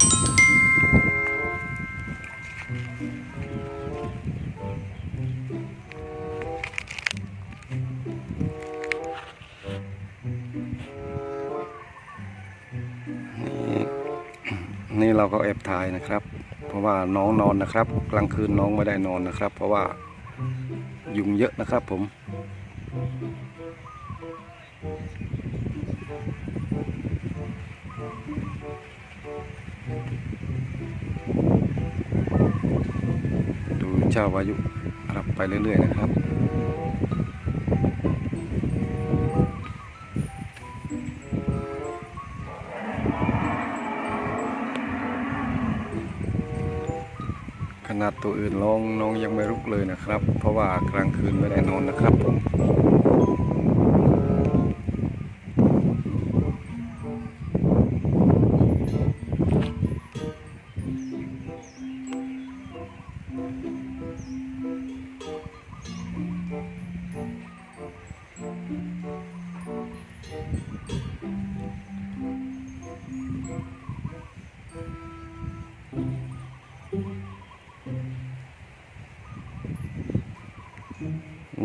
ครับนี่นี่เราก็แอบถ่ายนะครับ เพราะว่าน้องนอนนะครับ กลางคืนน้องไม่ได้นอนนะครับ เพราะว่ายุงเยอะนะครับผม ดูเจ้าวายุรับไปเรื่อย ๆ นะครับขนาดตัวอื่นร้องน้องยังไม่รุกเลยนะครับ เพราะว่ากลางคืนไม่ได้นอนนะครับผม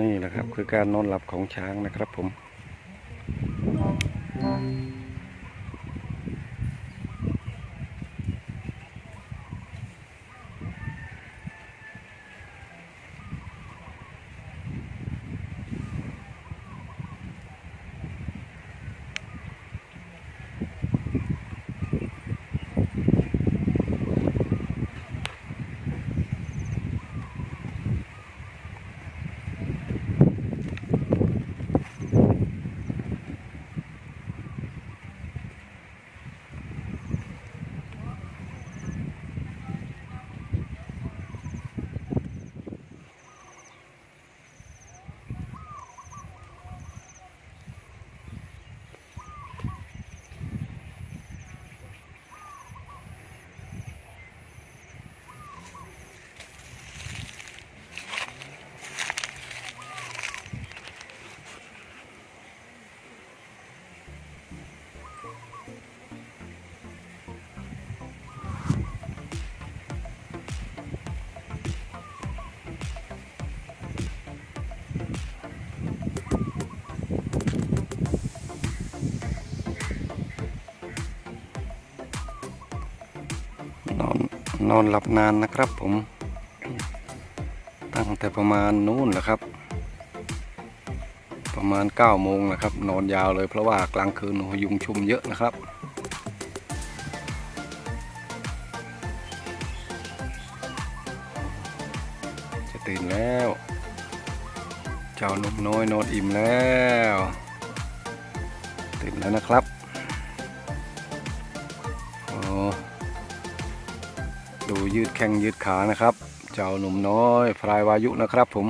นี่แหละครับ คือการนอนหลับของช้างนะครับผม นอนนอนหลับนานนะครับผม ตั้งแต่ประมาณนู้นแหละครับ ประมาณ9ก้าโมงนะครับ นอนยาวเลยเพราะว่ากลางคืนยุงชุมเยอะนะครับจะตื่นแล้ว เจ้านกน้อยนอนอิ่มแล้ว ตื่นแล้วนะครับ ดูยืดแข้งยืดขานะครับ เจ้าหนุ่มน้อยพลายวายุนะครับผม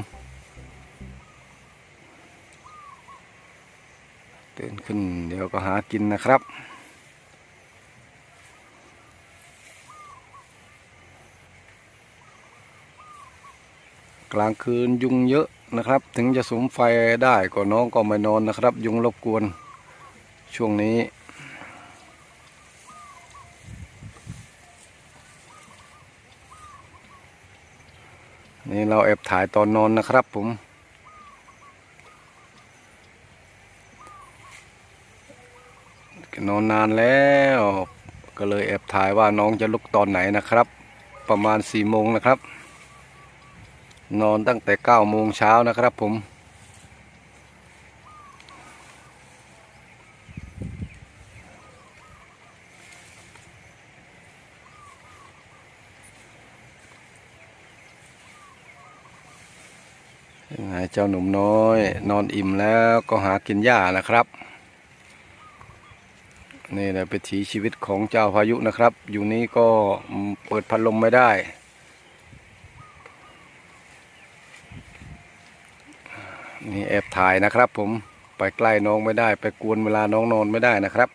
ตื่นขึ้นเดี๋ยวก็หากินนะครับ กลางคืนยุงเยอะนะครับ ถึงจะสมไฟได้ก็น้องก็ไม่นอนนะครับ ยุงรบกวนช่วงนี้ นี่ เราแอบถ่ายตอนนอนนะครับผม นอนนานแล้ว ก็เลยแอบถ่ายว่าน้องจะลุกตอนไหนนะครับ ประมาณสี่โมงนะครับ นอนตั้งแต่เก้าโมงเช้านะครับผม ยังไงเจ้าหนุ่มน้อย นอนอิ่มแล้วก็หากินหญ้านะครับ นี่แหละเป็นถีชีวิตของเจ้าพายุนะครับ อยู่นี้ก็เปิดพัดลมไม่ได้ นี่แอบถ่ายนะครับผมไปใกล้น้องไม่ได้ ไปกวนเวลาน้องนอนไม่ได้นะครับ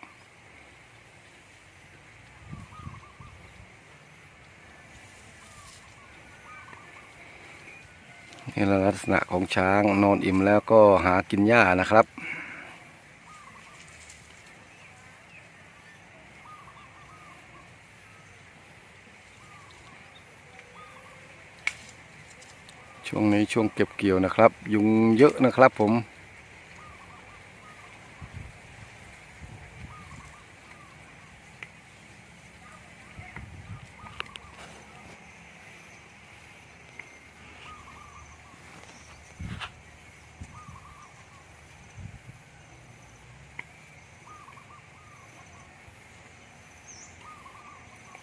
นี่ละลักษณะของช้างนอนอิ่มแล้วก็หากินหญ้านะครับ ช่วงนี้ช่วงเก็บเกี่ยวนะครับ ยุงเยอะนะครับผม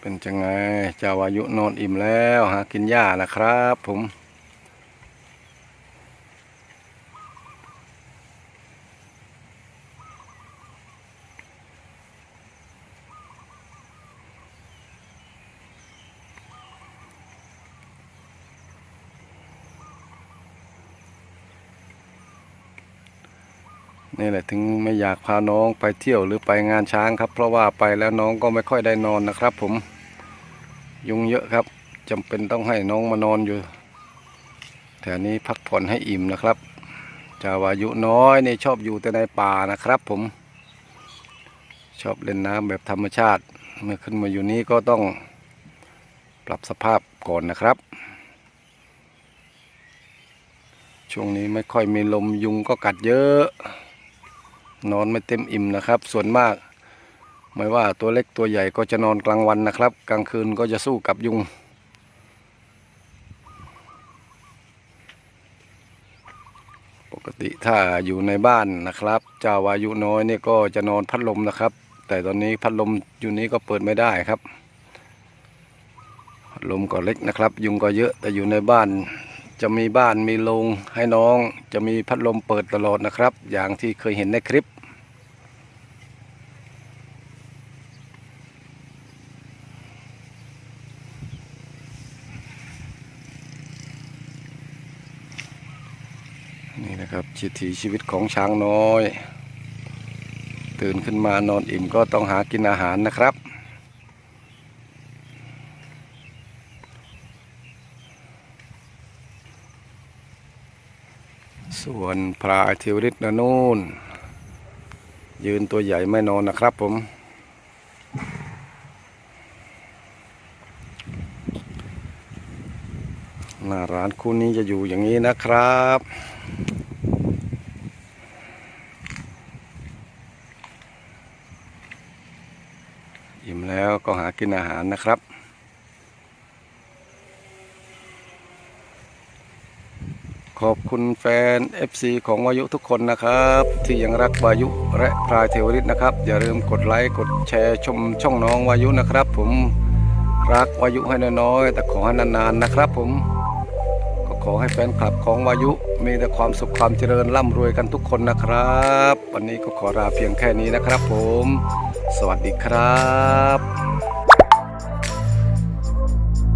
เป็นจังไงเจ้าวายุนอนอิ่มแล้วหากินหญ้านะครับผมนี่แหละถึงไม่อยากพาน้องไปเที่ยวหรือไปงานช้างครับ เพราะว่าไปแล้วน้องก็ไม่ค่อยได้นอนนะครับผม ยุงเยอะครับจำเป็นต้องให้น้องมานอนอยู่แถวนี้พักผ่อนให้อิ่มนะครับจาวายุน้อยนี่ชอบอยู่แต่ในป่านะครับผม ชอบเล่นน้ำแบบธรรมชาติ เมื่อขึ้นมาอยู่นี้ก็ต้องปรับสภาพก่อนนะครับ ช่วงนี้ไม่ค่อยมีลมยุงก็กัดเยอะ นอนไม่เต็มอิ่มนะครับ ส่วนมาก ไม่ว่าตัวเล็กตัวใหญ่ก็จะนอนกลางวันนะครับ กลางคืนก็จะสู้กับยุง ปกติถ้าอยู่ในบ้านนะครับเจ้าวายุน้อยนี่ก็จะนอนพัดลมนะครับ แต่ตอนนี้พัดลมอยู่นี้ก็เปิดไม่ได้ครับลมก็เล็กนะครับ ยุงก็เยอะแต่อยู่ในบ้านจะมีบ้านมีโรงให้น้อง จะมีพัดลมเปิดตลอดนะครับ อย่างที่เคยเห็นในคลิป นี่นะครับชี วิตชีวิตของช้างน้อย ตื่นขึ้นมานอนอิ่มก็ต้องหากินอาหารนะครับ ส่วนพลายทิวริตนะนู่น ยืนตัวใหญ่ไม่นอนนะครับผมหน้าร้านคู่นี้จะอยู่อย่างนี้นะครับ อิ่มแล้วก็หากินอาหารนะครับ ขอบคุณแฟน FC ของวายุทุกคนนะครับ ที่ยังรักวายุและพรายเทวริตนะครับ อย่าลืมกดไลค์กดแชร์ชมช่องน้องวายุนะครับ ผมรักวายุให้น้อยๆแต่ขอให้นานๆนะครับ ผมก็ขอให้แฟนคลับของวายุมีแต่ความสุขความเจริญร่ำรวยกันทุกคนนะครับ วันนี้ก็ขอลาเพียงแค่นี้นะครับ ผม สวัสดีครับ